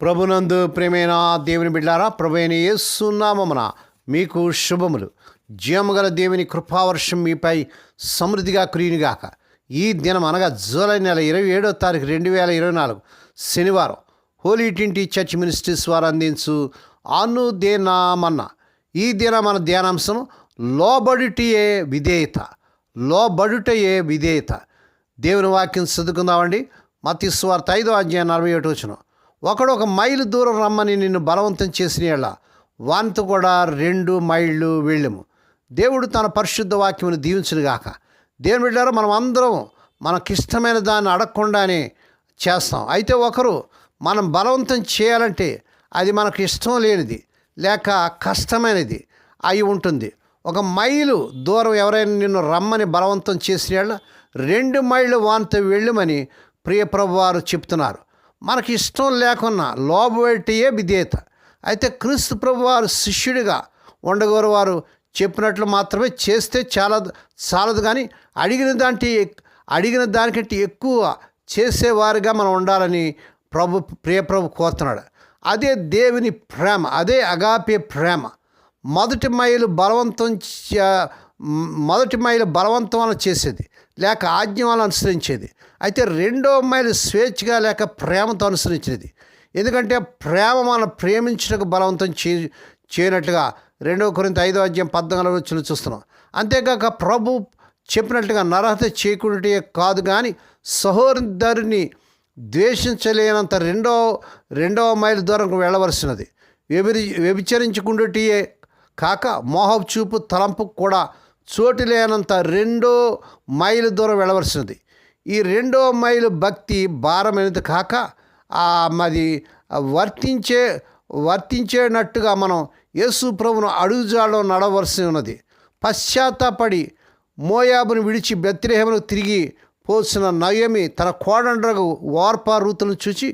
ప్రభునందు ప్రేమైన దేవుని బిడ్డారా ప్రభుని ఏసునామమున మీకు శుభములు. జీవముగల దేవుని కృపావర్షం మీపై సమృద్ధిగా కురియునిగాక. ఈ దినం అనగా జూలై నెల ఇరవై ఏడో తారీఖు రెండు వేల ఇరవై నాలుగు శనివారం హోలీ టింటి చర్చ్ మినిస్ట్రీస్ వారు అందించు అనుదేనామన్న. ఈ దిన మన ధ్యానాంశం లోబడుటియే విధేయత. లోబడుటయే విధేయత. దేవుని వాక్యం చదువుకుందామండి. మత్తి స్వార్థ ఐదో అధ్యాయం నలభై ఒకటి వచ్చినాం ఒకడు ఒక మైలు దూరం రమ్మని నిన్ను బలవంతం చేసిన ఎలా వానితో కూడా రెండు మైళ్ళు వెళ్ళము. దేవుడు తన పరిశుద్ధ వాక్యమును దీవించునుగాక. దేవుని వెళ్ళారో మనం అందరం మనకిష్టమైన దాన్ని అడగకుండానే చేస్తాం. అయితే ఒకరు మనం బలవంతం చేయాలంటే అది మనకు ఇష్టం లేనిది లేక కష్టమైనది అయి ఉంటుంది. ఒక మైలు దూరం ఎవరైనా నిన్ను రమ్మని బలవంతం చేసిన రెండు మైళ్ళు వానితో వెళ్ళమని ప్రియప్రభు వారు చెప్తున్నారు. మనకి ఇష్టం లేకున్నా లోబెట్టియే విధేయత. అయితే క్రీస్తు ప్రభు వారు శిష్యుడిగా ఉండగోరు వారు చెప్పినట్లు మాత్రమే చేస్తే చాలా చాలదు కానీ అడిగిన దాంటి అడిగిన దానికంటే ఎక్కువ చేసేవారిగా మనం ఉండాలని ప్రభు ప్రియప్రభు కోరుతున్నాడు. అదే దేవుని ప్రేమ అదే అగాపే ప్రేమ. మొదటి మైలు బలవంతం చే- మొదటి మైలు బలవంతం అని చేసేది. లేక ఆజ్ఞ అనుసరించేది. అయితే రెండో మైలు స్వేచ్ఛగా లేక ప్రేమతో అనుసరించేది ఎందుకంటే ప్రేమ మనం ప్రేమించడానికి బలవంతం చే చేయనట్లుగా రెండవ కొరింత ఐదో అధ్యాయం పద్నాలుగు వచ్చిన చూస్తున్నాం. అంతేకాక ప్రభు చెప్పినట్టుగా నరహత చేయకుంటే కాదు కానీ సహోదరుని ద్వేషించలేనంత రెండో రెండవ మైలు దూరం వెళ్ళవలసినది. వ్యభిరి వ్యభిచరించుకుంటే కాక మోహపు చూపు తలంపు కూడా చోటు లేనంత రెండో మైలు దూరం వెళ్ళవలసినది. ఈ రెండో మైలు భక్తి భారమైనది కాక ఆ మరి వర్తించే వర్తించేనట్టుగా మనం యేసు ప్రభును అడుగుజాడలో నడవలసి ఉన్నది. పశ్చాత్తాపడి మోయాబును విడిచి బెత్రేహమును తిరిగి పోసిన నయమి తన కోడండ్రకు వార్పా రూతులను చూచి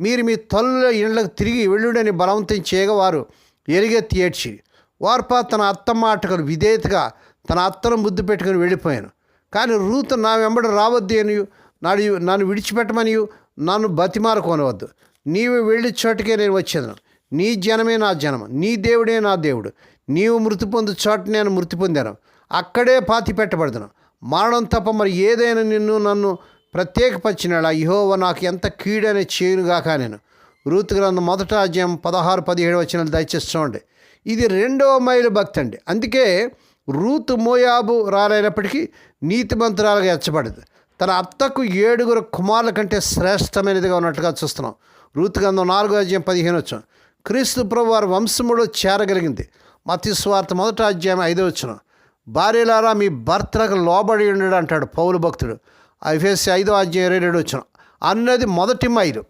మీరు మీ తల్లుల ఇళ్ళకు తిరిగి వెళ్ళుడని బలవంతం చేయగా వారు ఎరిగెత్తి ఏడ్చి వార్పా తన అత్త మాటకు విధేయతగా తన అత్తను ముద్దు పెట్టుకుని వెళ్ళిపోయాను. కానీ రూతు నా వెంబడి రావద్దు అని నాడు నన్ను విడిచిపెట్టమని నన్ను బతిమారుకోనవద్దు నీవు వెళ్ళి చోటుకే నేను వచ్చేదను. నీ జనమే నా జనం నీ దేవుడే నా దేవుడు. నీవు మృతి పొందు చోట నేను మృతి పొందాను. అక్కడే పాతి పెట్టబడదును. మరణం తప్ప మరి ఏదైనా నిన్ను నన్ను ప్రత్యేకపరిచిన ఇహోవ నాకు ఎంత కీడనే చేయునుగాక నేను. రూతు గ్రంథం మొదట అధ్యాయం పదహారు పదిహేడు వచ్చిన దయచేసి చూడండి. ఇది రెండవ మైలు భక్తి అండి అందుకే రూతు మోయాబు రాలైనప్పటికీ నీతిమంతురాలుగా ఎచ్చబడింది తన అత్తకు ఏడుగురు కుమారుల కంటే శ్రేష్టమైనదిగా ఉన్నట్టుగా చూస్తున్నాం. రూతు గంధం నాలుగు అధ్యాయం పదిహేను వచ్చాం క్రీస్తు ప్రభు వారి వంశములో చేరగలిగింది. మతిస్వార్థ మొదట అధ్యాయం ఐదో వచ్చిన భార్యలారా మీ భర్తలకు లోబడి ఉండడు అంటాడు పౌరు భక్తుడు. ఐఫేసి ఐదో అధ్యాయం ఇరవై రెండు వచ్చిన అన్నది మొదటి మైలు.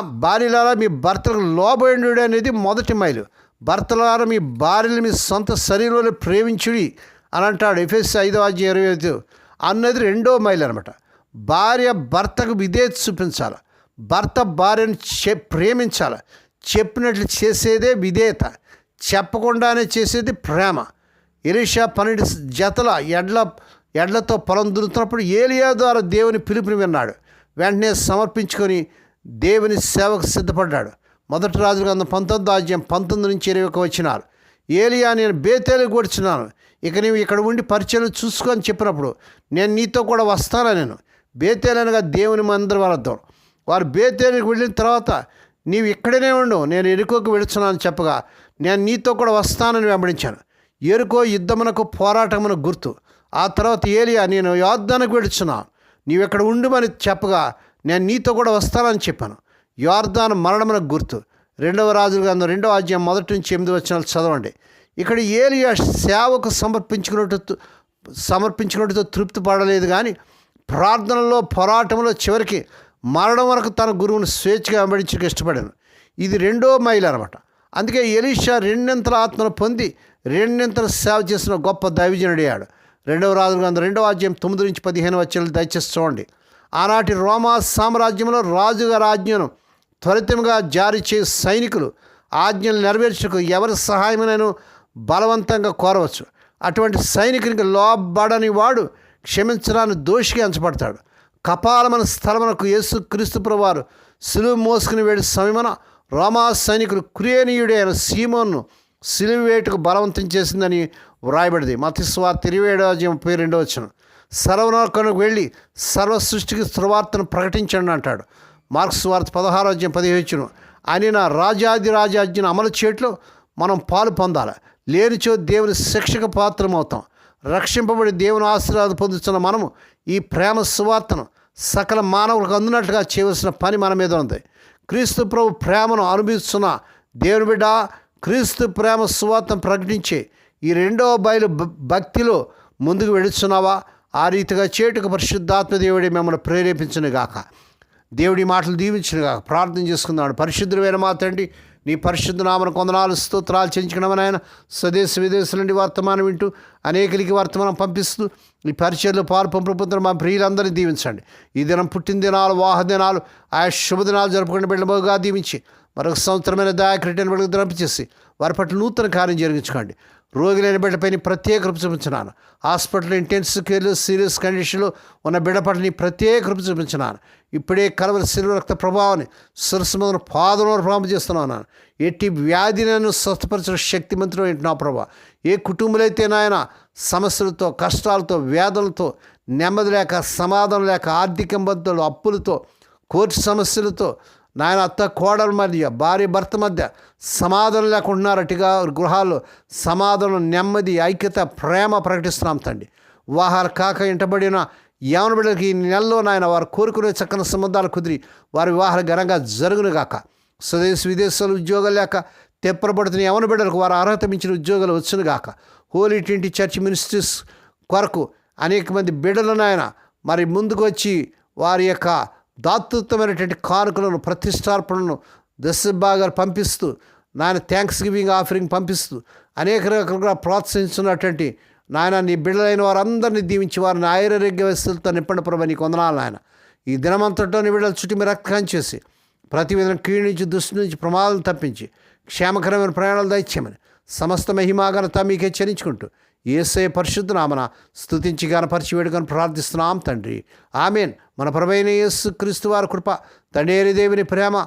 భార్యలారా మీ భర్తలకు లోబడి అనేది మొదటి మైలు. భర్తలారా మీ భార్యలు మీ సొంత శరీరంలో ప్రేమించుడి అని అంటాడు. ఎఫ్ఎస్ ఐదో అధ్యాయం ఇరవై ఐదు. అన్నది రెండో మైలు అనమాట భార్య భర్తకు విధేయత చూపించాలి. భర్త భార్యను చె ప్రేమించాలి. చెప్పినట్లు చేసేదే విధేయత. చెప్పకుండానే చేసేది ప్రేమ. ఎలీషా పన్నెండు జతల ఎడ్ల ఎడ్లతో పొలం దున్నుతున్నప్పుడు ఏలియా ద్వారా దేవుని పిలుపుని విన్నాడు. వెంటనే సమర్పించుకొని దేవుని సేవకు సిద్ధపడ్డాడు. మొదటి రాజు గ్రంథం పంతొమ్మిది అధ్యాయం పంతొమ్మిది నుంచి ఇరవై ఒక వచ్చినారు ఏలియా నేను బేతేలు కూర్చున్నాను ఇక నీవు ఇక్కడ ఉండి పరిచయం చూసుకొని చెప్పినప్పుడు నేను నీతో కూడా వస్తానా నేను. బేతేలనగా దేవుని మందిరం వరద్దాం వారు బేతేలకు వెళ్ళిన తర్వాత నీవు ఇక్కడనే ఉండు నేను ఎరుకోకు వెళుతున్నాను చెప్పగా నేను నీతో కూడా వస్తానని వెంబడించాను. ఎరుకో యుద్ధమునకు పోరాటమున గుర్తు. ఆ తర్వాత ఏలియా నేను యోర్ధానికి వెళుచున్నాను నీవు ఇక్కడ ఉండుమని చెప్పగా నేను నీతో కూడా వస్తానని చెప్పాను. యోర్ధాను మరణమునకు గుర్తు. రెండవ రాజుల గ్రంథం రెండవ అధ్యాయం మొదటి నుంచి ఎనిమిది వచ్చిన చదవండి. ఇక్కడ ఏలియా సేవకు సమర్పించుకున్నట్టు సమర్పించుకున్నట్టుతో తృప్తి పడలేదు కానీ ప్రార్థనలో పోరాటంలో చివరికి మరణం వరకు తన గురువును స్వేచ్ఛగా వెంబడించడానికి ఇష్టపడాను. ఇది రెండో మైలు అనమాట అందుకే ఎలీషా రెండింతల ఆత్మను పొంది రెండింతల సేవ చేసిన గొప్ప దైవజనుడయ్యాడు రెండవ రాజుల గ్రంథం రెండవ అధ్యాయం తొమ్మిది నుంచి పదిహేను వచ్చేలు దయచేసి చూడండి. ఆనాటి రోమా సామ్రాజ్యంలో రాజుగా ఆజ్ఞను త్వరితంగా జారీ చే సైనికులు. ఆజ్ఞలు నెరవేర్చకు ఎవరి సహాయమైనను బలవంతంగా కోరవచ్చు. అటువంటి సైనికునికి లోబడని వాడు క్షమించడానికి దోషిగా ఎంచబడతాడు. కపాలమైన స్థలమునకు యేసు క్రీస్తు వారు సిలువ మోసుకుని వేడి సమయమున రోమా సైనికులు కురేనీయుడైన సీమోన్ను సిలువ వేటుకు బలవంతం చేసిందని వ్రాయబడింది. మతిస్వార్ తిరివేడాజ్యం ముప్పై రెండవ వచ్చిన సర్వనోకనుకు వెళ్ళి సర్వ సృష్టికి స్థిరవార్తను ప్రకటించండి అంటాడు. మార్క్స్ వార్త పదహారో అధ్యాయం పదిహేచును అని నా రాజాది రాజాజ్ఞను అమలు చేయట్లో మనం పాలు పొందాలి? లేనిచో దేవుని శిక్షకు పాత్రమవుతాం. రక్షింపబడి దేవుని ఆశీర్వాదం పొందుతున్న మనము ఈ ప్రేమ సువార్తను సకల మానవులకు అందినట్లుగా చేయవలసిన పని మన మీద ఉంది. క్రీస్తు ప్రభు ప్రేమను అనుభవిస్తున్న దేవుని బిడ్డ క్రీస్తు ప్రేమ సువార్తను ప్రకటించి ఈ రెండవ బయలు భక్తిలో ముందుకు వెళుతున్నావా ఆ రీతిగా చేటుకు పరిశుద్ధాత్మ దేవుడి మిమ్మల్ని ప్రేరేపించును గాక దేవుడి మాటలు దీవించినగా ప్రార్థన చేసుకున్నాడు పరిశుద్ధమైన మా తండ్రి నీ పరిశుద్ధ నామను కొందనాలు స్తోత్రాలు చెంచుకున్నామని ఆయన స్వదేశ విదేశాల నుండి వర్తమానం వింటూ అనేకలకి వర్తమానం పంపిస్తూ ఈ పరిచయలో పాలు పంపుతున్న మా ప్రియులందరినీ దీవించండి. ఈ దినం పుట్టిన దినాలు వాహ దినాలు ఆయా శుభదినాలు జరుపుకుని బిడ్డబోగా దీవించి మరొక సంవత్సరమైన దాయకరిటైన బిడ్డకు దంపించేసి వారి పట్ల నూతన కార్యం జరిగించుకోండి. రోగులైన లేని బిడ్డపై నీ ప్రత్యేక కృప చూపించినాను హాస్పిటల్ ఇంటెన్సివ్ కేర్లో సీరియస్ కండిషన్లో ఉన్న బిడ్డ పట్ల నీ ప్రత్యేక కృప చూపించినాను ఇప్పుడే కలవరి శిలువ రక్త ప్రభావాన్ని శిరస్సు మీద పాదంలో చేస్తున్నాను ఎట్టి వ్యాధి నన్ను స్వస్థపరిచిన శక్తిమంతుడు ఏంటి నా ప్రభా. ఏ కుటుంబాలైతే నాయన సమస్యలతో కష్టాలతో వ్యాధులతో నెమ్మది లేక సమాధానం లేక ఆర్థిక ఇబ్బందులు అప్పులతో కోర్టు సమస్యలతో నాయన అత్త కోడల మధ్య భార్య భర్త మధ్య సమాధానం లేకుండా అటుగా గృహాలు సమాధానం నెమ్మది ఐక్యత ప్రేమ ప్రకటిస్తున్నాం తండ్రి. వాహాలు కాక ఇంటబడిన యవన బిడ్డలకి ఈ నెలలో నాయన వారు కోరుకునే చక్కని సంబంధాలు కుదిరి వారి వివాహాలు ఘనంగా జరుగునుగాక స్వదేశ విదేశాలు ఉద్యోగాలు లేక తెప్పరబడుతున్న యవన బిడ్డలకు వారు అర్హత మించిన ఉద్యోగాలు వచ్చునుగాక హోలీ ట్వంటీ చర్చ్ మినిస్ట్రీస్ కొరకు అనేక మంది బిడ్డలు మరి ముందుకు వచ్చి వారి యొక్క దాతృత్వమైనటువంటి కానుకలను ప్రతిష్టార్పణను దశభాగాలు పంపిస్తూ నాయన థ్యాంక్స్ గివింగ్ ఆఫరింగ్ పంపిస్తూ అనేక రకాలుగా ప్రోత్సహిస్తున్నటువంటి నాయన నీ బిడ్డలైన వారందరినీ దీవించి వారిని ఆయురారోగ్య వ్యవస్థలతో నింపండి ప్రభు నీకు వందనాలు నాయన. ఈ దినమంతటో నీ బిడ్డల చుట్టూ మీరు రక్తం చేసి ప్రతి విధంగా కీడు నుంచి దుష్టి నుంచి ప్రమాదాలు తప్పించి క్షేమకరమైన ప్రయాణాలు దయచేయమని సమస్త మహిమాగనత మీకే చరించుకుంటూ ఏసే పరిశుద్ధ నామన స్థుతించి గనపరిచి వేడుకొని ప్రార్థిస్తున్నాం తండ్రి. ఆమెన్. మన ప్రభైన యేసు క్రీస్తు వారి కృప తండేరి దేవుని ప్రేమ